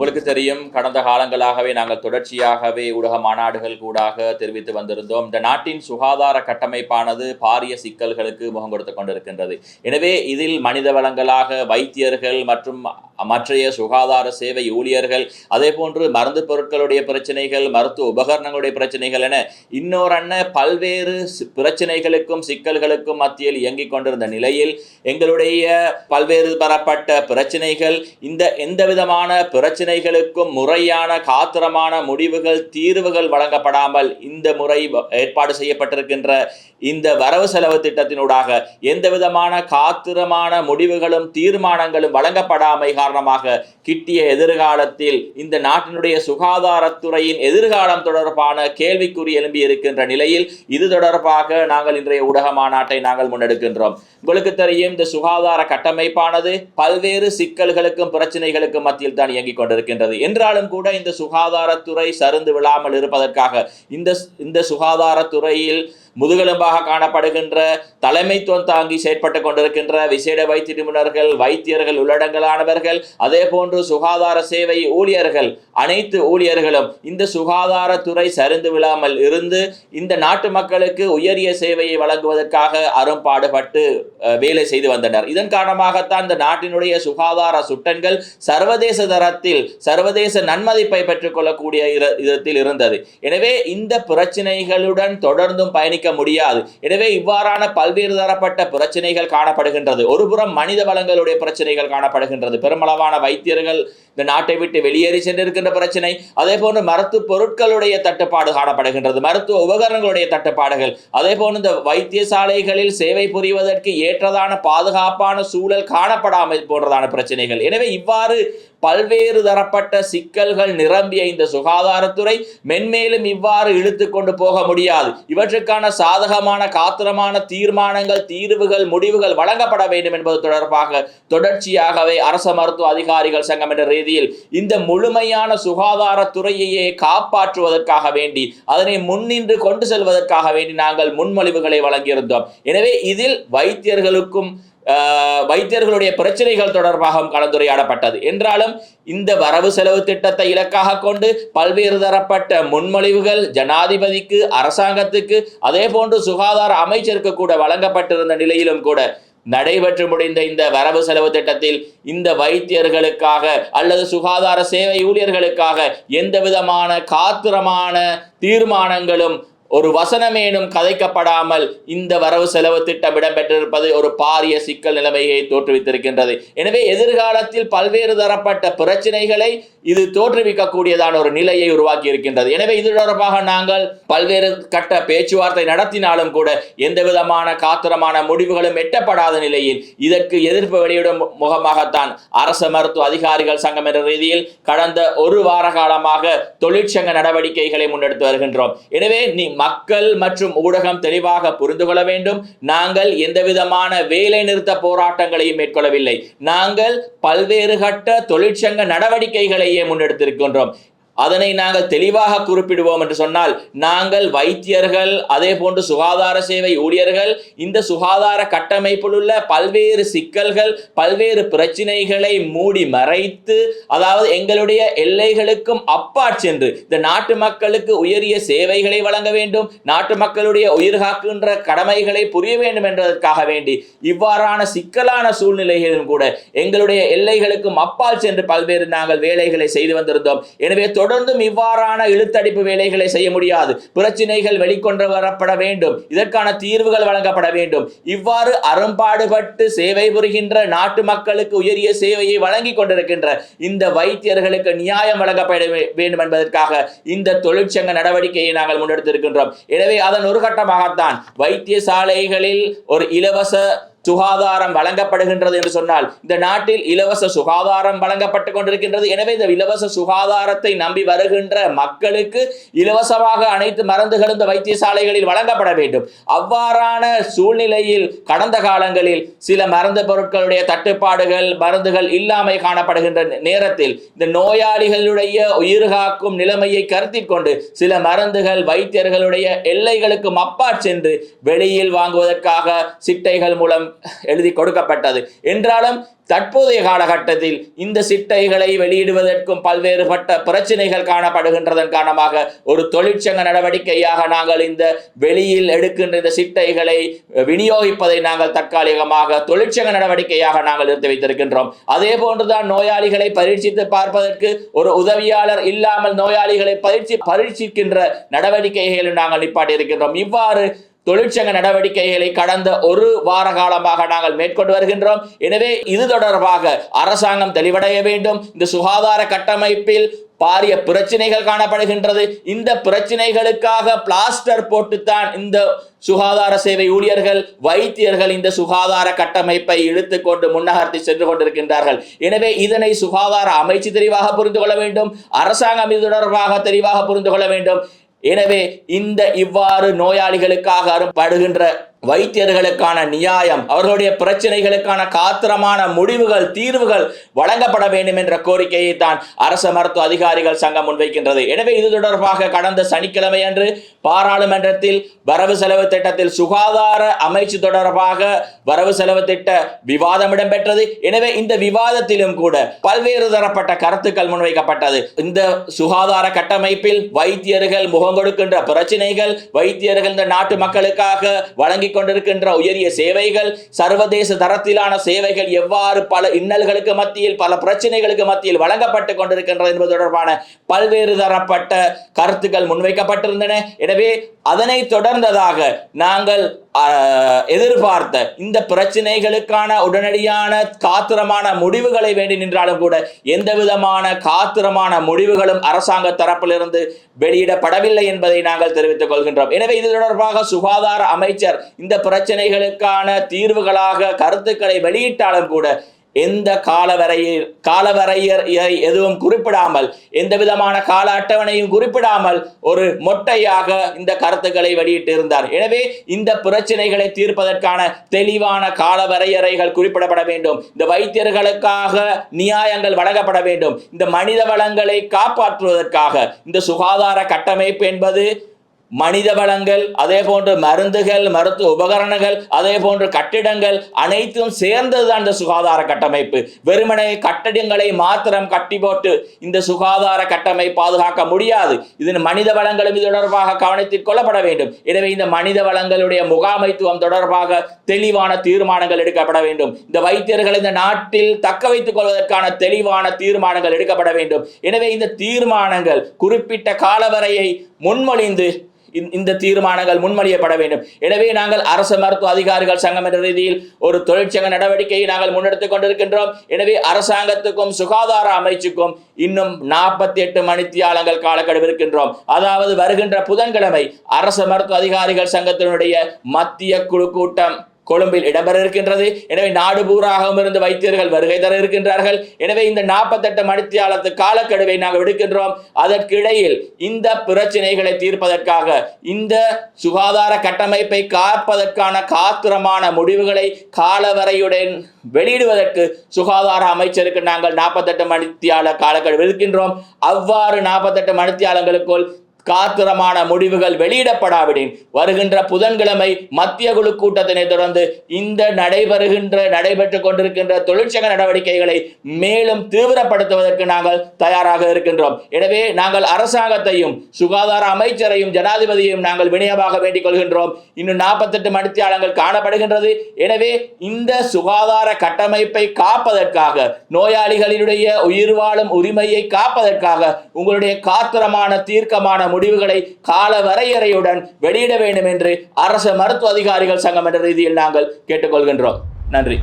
உங்களுக்கு தெரியும் கடந்த காலங்களாகவே நாங்கள் தொடர்ச்சியாகவே ஊடக மாநாடுகள் கூடாக தெரிவித்து வந்திருந்தோம். இந்த நாட்டின் சுகாதார கட்டமைப்பானது பாரிய சிக்கல்களுக்கு முகம் கொடுத்து கொண்டிருக்கின்றது. எனவே இதில் மனித வளங்களாக வைத்தியர்கள் மற்றும் மற்றைய சுகாதார சேவை ஊழியர்கள் அதே போன்று மருந்து பொருட்களுடைய பிரச்சனைகள் மருத்துவ உபகரணங்களுடைய பிரச்சனைகள் என இன்னொரன்ன பல்வேறு பிரச்சனைகளுக்கும் சிக்கல்களுக்கும் மத்தியில் இயங்கிக் கொண்டிருந்த நிலையில் எங்களுடைய பல்வேறு தரப்பட்ட பிரச்சனைகள் இந்த எந்த விதமான பிரச்சனைகளுக்கும் முறையான காத்திரமான முடிவுகள் தீர்வுகள் வழங்கப்படாமல் இந்த முறை ஏற்பாடு செய்யப்பட்டிருக்கின்ற இந்த வரவு செலவு திட்டத்தினூடாக எந்த விதமான காத்திரமான முடிவுகளும் தீர்மானங்களும் வழங்கப்படாமை காரணமாக கிட்டிய எதிர்காலத்தில் இந்த நாட்டினுடைய சுகாதாரத்துறையின் எதிர்காலம் தொடர்பான கேள்விக்குறி எழும்பி இருக்கின்ற நிலையில் இது தொடர்பாக நாங்கள் இன்றைய ஊடக மாநாட்டை நாங்கள் முன்னெடுக்கின்றோம். உங்களுக்கு தெரியும் இந்த சுகாதார கட்டமைப்பானது பல்வேறு சிக்கல்களுக்கும் பிரச்சனைகளுக்கும் மத்தியில் தான் இயங்கிக் கொண்டிருக்கின்றது என்றாலும் கூட இந்த சுகாதாரத்துறை சருந்து விழாமல் இருப்பதற்காக இந்த இந்த சுகாதாரத்துறையில் முதுகெலும்பாக காணப்படுகின்ற தலைமைத்துவம் தாங்கி செயற்பட்டு கொண்டிருக்கின்ற விசேட வைத்திய நிபுணர்கள் வைத்தியர்கள் உள்ளடங்கலானவர்கள் அதே போன்று சுகாதார சேவை ஊழியர்கள் அனைத்து ஊழியர்களும் இந்த சுகாதாரத்துறை சரிந்து விழாமல் இருந்து இந்த நாட்டு மக்களுக்கு உயரிய சேவையை வழங்குவதற்காக அரும்பாடுபட்டு வேலை செய்து வந்தனர். இதன் காரணமாகத்தான் இந்த நாட்டினுடைய சுகாதார சுட்டன்கள் சர்வதேச தரத்தில் சர்வதேச நன்மதிப்பை பெற்றுக்கொள்ளக்கூடிய இர- விதத்தில் இருந்தது. எனவே இந்த பிரச்சனைகளுடன் தொடர்ந்தும் பயணிக்க முடியாது. எனவே இவ்வாறான பல்வேறு தரப்பட்ட பிரச்சனைகள் காணப்படுகின்றது. ஒருபுறம் மனித வளங்களுடைய பிரச்சனைகள் காணப்படுகின்றது. பெருமளவான வைத்தியர்கள் இந்த நாட்டை விட்டு வெளியேறி சென்றிருக்கின்ற பிரச்சனை. அதே போன்று மருத்துவ பொருட்களுடைய தட்டுப்பாடு காணப்படுகின்றது. மருத்துவ உபகரணங்களுடைய தட்டுப்பாடுகள். அதே போன்று இந்த வைத்தியசாலைகளில் சேவை புரிவதற்கு ஏற்றதான பாதுகாப்பான சூழல் காணப்படாமல் போன்றதான பிரச்சனைகள். எனவே இவ்வாறு பல்வேறு தரப்பட்ட சிக்கல்கள் நிரம்பிய இந்த சுகாதாரத்துறை மென்மேலும் இவ்வாறு இழுத்து கொண்டு போக முடியாது. இவற்றுக்கான சாதகமான காத்திரமான தீர்மானங்கள் தீர்வுகள் முடிவுகள் வழங்கப்பட வேண்டும் என்பது தொடர்பாக தொடர்ச்சியாகவே அரச மருத்துவ அதிகாரிகள் சங்கம் என்ற ரீதியில் இந்த முழுமையான சுகாதாரத்துறையையே காப்பாற்றுவதற்காக வேண்டி அதனை முன்னின்று கொண்டு செல்வதற்காக வேண்டி நாங்கள் முன்மொழிவுகளை வழங்கியிருந்தோம். எனவே இதில் வைத்தியர்களுக்கும் வைத்தியர்களுடைய பிரச்சனைகள் தொடர்பாக கலந்துரையாடப்பட்டது. என்றாலும் இந்த வரவு செலவு திட்டத்தை இலக்காக கொண்டு பல்வேறு தரப்பட்ட முன்மொழிவுகள் ஜனாதிபதிக்கு அரசாங்கத்துக்கு அதே போன்று சுகாதார அமைச்சருக்கு கூட வழங்கப்பட்டிருந்த நிலையிலும் கூட நடைபெற்று முடிந்த இந்த வரவு செலவு திட்டத்தில் இந்த வைத்தியர்களுக்காக அல்லது சுகாதார சேவை ஊழியர்களுக்காக எந்த விதமான காத்திரமான தீர்மானங்களும் ஒரு வசனமேனும் கதைக்கப்படாமல் இந்த வரவு செலவு திட்டம் இடம்பெற்றிருப்பது ஒரு பாரிய சிக்கல் நிலைமையை தோற்றுவித்திருக்கின்றது. எனவே எதிர்காலத்தில் பல்வேறு தரப்பட்ட பிரச்சனைகளை இது தோற்றுவிக்கக்கூடியதான ஒரு நிலையை உருவாக்கி இருக்கின்றது எனவே இது தொடர்பாக நாங்கள் பல்வேறு கட்ட பேச்சுவார்த்தை நடத்தினாலும் கூட எந்த விதமான காத்திரமான முடிவுகளும் எட்டப்படாத நிலையில் இதற்கு எதிர்ப்பு வெளியிடும் முகமாகத்தான் அரச மருத்துவ அதிகாரிகள் சங்கம் என்ற ரீதியில் கடந்த ஒரு வார காலமாக தொழிற்சங்க நடவடிக்கைகளை முன்னெடுத்து வருகின்றோம். எனவே நீ மக்கள் மற்றும் ஊடகம் தெளிவாக புரிந்து கொள்ள வேண்டும். நாங்கள் எந்த விதமான வேலை நிறுத்த போராட்டங்களையும் மேற்கொள்ளவில்லை. நாங்கள் பல்வேறு கட்ட தொழிற்சங்க நடவடிக்கைகளையே முன்னெடுத்திருக்கின்றோம். அதனை நாங்கள் தெளிவாக குறிப்பிடுவோம் என்று சொன்னால் நாங்கள் வைத்தியர்கள் அதே போன்று சுகாதார சேவை ஊழியர்கள் இந்த சுகாதார கட்டமைப்பில் உள்ள பல்வேறு சிக்கல்கள் பல்வேறு பிரச்சினைகளை மூடி மறைத்து அதாவது எங்களுடைய எல்லைகளுக்கும் அப்பாற் சென்று இந்த நாட்டு மக்களுக்கு உயரிய சேவைகளை வழங்க வேண்டும் நாட்டு மக்களுடைய உயிர் காக்கின்ற கடமைகளை புரிய வேண்டும் என்பதற்காக வேண்டி இவ்வாறான சிக்கலான சூழ்நிலைகளிலும் கூட எங்களுடைய எல்லைகளுக்கும் அப்பால் சென்று பல்வேறு நாங்கள் வேலைகளை செய்து வந்திருந்தோம். எனவே தொடர்ந்தும் இவ்வாறான இழுத்தடிப்பு வேலைகளை செய்ய முடியாது. பிரச்சினைகள் வெளிக்கொண்டு வரப்பட வேண்டும். இதற்கான தீர்வுகள் வழங்கப்பட வேண்டும். இவ்வாறு அரும்பாடுபட்டு சேவை புரிகின்ற நாட்டு மக்களுக்கு உயரிய சேவையை வழங்கி கொண்டிருக்கின்ற இந்த வைத்தியர்களுக்கு நியாயம் வழங்கப்பட வேண்டும் என்பதற்காக இந்த தொழிற்சங்க நடவடிக்கையை நாங்கள் முன்னெடுத்திருக்கின்றோம். எனவே அதன் ஒரு கட்டமாகத்தான் வைத்தியசாலைகளில் ஒரு இலவச சுகாதாரம் வழங்கப்படுகின்றது என்று சொன்னால் இந்த நாட்டில் இலவச சுகாதாரம் வழங்கப்பட்டு கொண்டிருக்கின்றது. எனவே இந்த இலவச சுகாதாரத்தை நம்பி வருகின்ற மக்களுக்கு இலவசமாக அனைத்து மருந்துகளும் இந்த வைத்தியசாலைகளில் வழங்கப்பட வேண்டும். அவ்வாறான சூழ்நிலையில் கடந்த காலங்களில் சில மருந்து பொருட்களுடைய தட்டுப்பாடுகள் மருந்துகள் இல்லாமை காணப்படுகின்ற நேரத்தில் இந்த நோயாளிகளுடைய உயிர் காக்கும் நிலைமையை கருத்தில் கொண்டு சில மருந்துகள் வைத்தியர்களுடைய எல்லைகளுக்கு அப்பாற் சென்று வெளியில் வாங்குவதற்காக சிட்டைகள் மூலம் எழுதி கொடுக்கப்பட்டது. என்றாலும் தற்போதைய காலகட்டத்தில் இந்த சிட்டைகளை வெளியிடுவதற்கும் பல்வேறுபட்ட பிரச்சனைகள் காணப்படுகின்றதன் காரணமாக ஒரு தொழிற்சங்க நடவடிக்கையாக நாங்கள் இந்த வெளியில் எடுக்கின்ற இந்த சிட்டைகளை விநியோகிப்பதை நாங்கள் தற்காலிகமாக தொழிற்சங்க நடவடிக்கையாக நாங்கள் நிறுத்தி வைத்திருக்கின்றோம். அதே போன்றுதான் நோயாளிகளை பரீட்சித்து பார்ப்பதற்கு ஒரு உதவியாளர் இல்லாமல் நோயாளிகளை பரீட்சி பரீட்சிக்கின்ற நடவடிக்கைகளை நாங்கள் நிப்பாட்டி இருக்கின்றோம் இவ்வாறு தொழிற்சங்க நடவடிக்கைகளை கடந்த ஒரு வார காலமாக நாங்கள் மேற்கொண்டு வருகின்றோம். எனவே இது தொடர்பாக அரசாங்கம் தெளிவடைய வேண்டும். இந்த சுகாதார கட்டமைப்பில் பாரிய பிரச்சனைகள் காணப்படுகின்றது. இந்த பிரச்சனைகளுக்காக பிளாஸ்டர் போட்டுத்தான் இந்த சுகாதார சேவை ஊழியர்கள் வைத்தியர்கள் இந்த சுகாதார கட்டமைப்பை இழுத்துக்கொண்டு முன்னகர்த்தி சென்று கொண்டிருக்கின்றார்கள். எனவே இதனை சுகாதார அமைச்சு தெளிவாக புரிந்து கொள்ள வேண்டும். அரசாங்கம் இது தொடர்பாக தெளிவாக புரிந்து கொள்ள வேண்டும். எனவே இந்த இவ்வாறு நோயாளிகளுக்காக படுகின்ற வைத்தியர்களுக்கான நியாயம் அவர்களுடைய பிரச்சனைகளுக்கான காத்திரமான முடிவுகள் தீர்வுகள் வழங்கப்பட வேண்டும் என்ற கோரிக்கையை தான் அரச மருத்துவ அதிகாரிகள் சங்கம் முன்வைக்கின்றது. எனவே இது தொடர்பாக கடந்த சனிக்கிழமை அன்று பாராளுமன்றத்தில் வரவு செலவு திட்டத்தில் சுகாதார அமைச்சு தொடர்பாக வரவு செலவு திட்ட விவாதம் இடம்பெற்றது. எனவே இந்த விவாதத்திலும் கூட பல்வேறு தரப்பட்ட கருத்துக்கள் முன்வைக்கப்பட்டது. இந்த சுகாதார கட்டமைப்பில் வைத்தியர்கள் முகம் கொடுக்கின்ற பிரச்சனைகள் வைத்தியர்கள் இந்த நாட்டு மக்களுக்காக வழங்கி கொண்டிருக்கின்ற உயரிய சேவைகள் சர்வதேச தரத்திலான சேவைகள் எவ்வாறு பல இன்னல்களுக்கு மத்தியில் பல பிரச்சனைகளுக்கு மத்தியில் வழங்கப்பட்டு கொண்டிருக்கின்றது என்பது தொடர்பான பல்வேறு தரப்பட்ட கருத்துக்கள் முன்வைக்கப்பட்டிருந்தன. எனவே அதனை தொடர்ந்ததாக நாங்கள் எதிர்பார்த்த இந்த பிரச்சனைகளுக்கான உடனடியான காத்திரமான முடிவுகளை வேண்டி நின்றாலும் கூட எந்த விதமான காத்திரமான முடிவுகளும் அரசாங்க தரப்பிலிருந்து வெளியிடப்படவில்லை என்பதை நாங்கள் தெரிவித்துக் கொள்கின்றோம். எனவே இது தொடர்பாக சுகாதார அமைச்சர் இந்த பிரச்சனைகளுக்கான தீர்வுகளாக கருத்துக்களை வெளியிட்டாலும் கூட எந்த காலவரையில் காலவரையர் எதுவும் குறிப்பிடாமல் எந்த விதமான கால அட்டவணையும் குறிப்பிடாமல் ஒரு மொட்டையாக இந்த கருத்துக்களை வெளியிட்டு இருந்தார் எனவே இந்த பிரச்சனைகளை தீர்ப்பதற்கான தெளிவான காலவரையறைகள் குறிப்பிடப்பட வேண்டும். இந்த வைத்தியர்களுக்காக நியாயங்கள் வழங்கப்பட வேண்டும். இந்த மனித வளங்களை காப்பாற்றுவதற்காக இந்த சுகாதார கட்டமைப்பு என்பது மனித வளங்கள் அதே போன்று மருந்துகள் மருத்துவ உபகரணங்கள் அதே போன்று கட்டிடங்கள் அனைத்தும் சேர்ந்ததுதான் இந்த சுகாதார கட்டமைப்பு. வெறுமனை கட்டிடங்களை மாத்திரம் கட்டி போட்டு இந்த சுகாதார கட்டமை பாதுகாக்க முடியாது. இதன் மனித வளங்களும் இது தொடர்பாக கவனத்தில் கொள்ளப்பட வேண்டும். எனவே இந்த மனித வளங்களுடைய முகாமைத்துவம் தொடர்பாக தெளிவான தீர்மானங்கள் எடுக்கப்பட வேண்டும். இந்த வைத்தியர்கள் இந்த நாட்டில் தக்க வைத்துக் கொள்வதற்கான தெளிவான தீர்மானங்கள் எடுக்கப்பட வேண்டும். எனவே இந்த தீர்மானங்கள் குறிப்பிட்ட காலவரையை முன்மொழிந்து இந்த தீர்மானங்கள் முன்மொழியப்பட வேண்டும். எனவே நாங்கள் அரசு மருத்துவ அதிகாரிகள் சங்கம் என்ற ரீதியில் ஒரு தொழிற்சங்க நடவடிக்கையை நாங்கள் முன்னெடுத்துக் கொண்டிருக்கின்றோம். எனவே அரசாங்கத்துக்கும் சுகாதார அமைச்சுக்கும் இன்னும் நாற்பத்தி எட்டு மணித்தியாலங்கள் காலக்கெடு இருக்கின்றோம். அதாவது வருகின்ற புதன்கிழமை அரசு மருத்துவ அதிகாரிகள் சங்கத்தினுடைய மத்திய குழு கூட்டம் கொழும்பில் இடம்பெற இருக்கின்றது. எனவே நாடு பூராகவும் இருந்து வைத்தியர்கள் வருகை தர இருக்கின்றார்கள். எனவே இந்த நாற்பத்தெட்டு மணித்தியாலத்து காலக்கெடுவை நாங்கள் விடுக்கின்றோம் அதற்கிடையில் இந்த பிரச்சனைகளை தீர்ப்பதற்காக இந்த சுகாதார கட்டமைப்பை காப்பதற்கான காத்திரமான முடிவுகளை காலவரையுடன் வெளியிடுவதற்கு சுகாதார அமைச்சருக்கு நாங்கள் நாற்பத்தெட்டு மணித்தியால காலக்கெடு விடுக்கின்றோம் அவ்வாறு நாற்பத்தெட்டு மணித்தியாலங்களுக்குள் காத்திரமான முடிவுகள் வெளியிடப்படாவிடின். வருகின்ற புதன்கிழமை மத்திய குழு கூட்டத்தினை தொடர்ந்து இந்த நடைபெறுகின்ற நடைபெற்றுக் கொண்டிருக்கின்ற தொழிற்சங்க நடவடிக்கைகளை மேலும் தீவிரப்படுத்துவதற்கு நாங்கள் தயாராக இருக்கின்றோம். எனவே நாங்கள் அரசாங்கத்தையும் சுகாதார அமைச்சரையும் ஜனாதிபதியையும் நாங்கள் வினயமாக வேண்டிக் கொள்கின்றோம். இன்னும் நாற்பத்தெட்டு மணித்தியாளங்கள் காணப்படுகின்றது. எனவே இந்த சுகாதார கட்டமைப்பை காப்பதற்காக நோயாளிகளினுடைய உயிர் வாழும் உரிமையை காப்பதற்காக உங்களுடைய காத்திரமான தீர்க்கமான முடிவுகளை கால வரையறையுடன் வெளியிட வேண்டும் என்று அரசு மருத்துவ அதிகாரிகள் சங்கம் என்ற ரீதியில் நாங்கள் கேட்டுக்கொள்கின்றோம். நன்றி.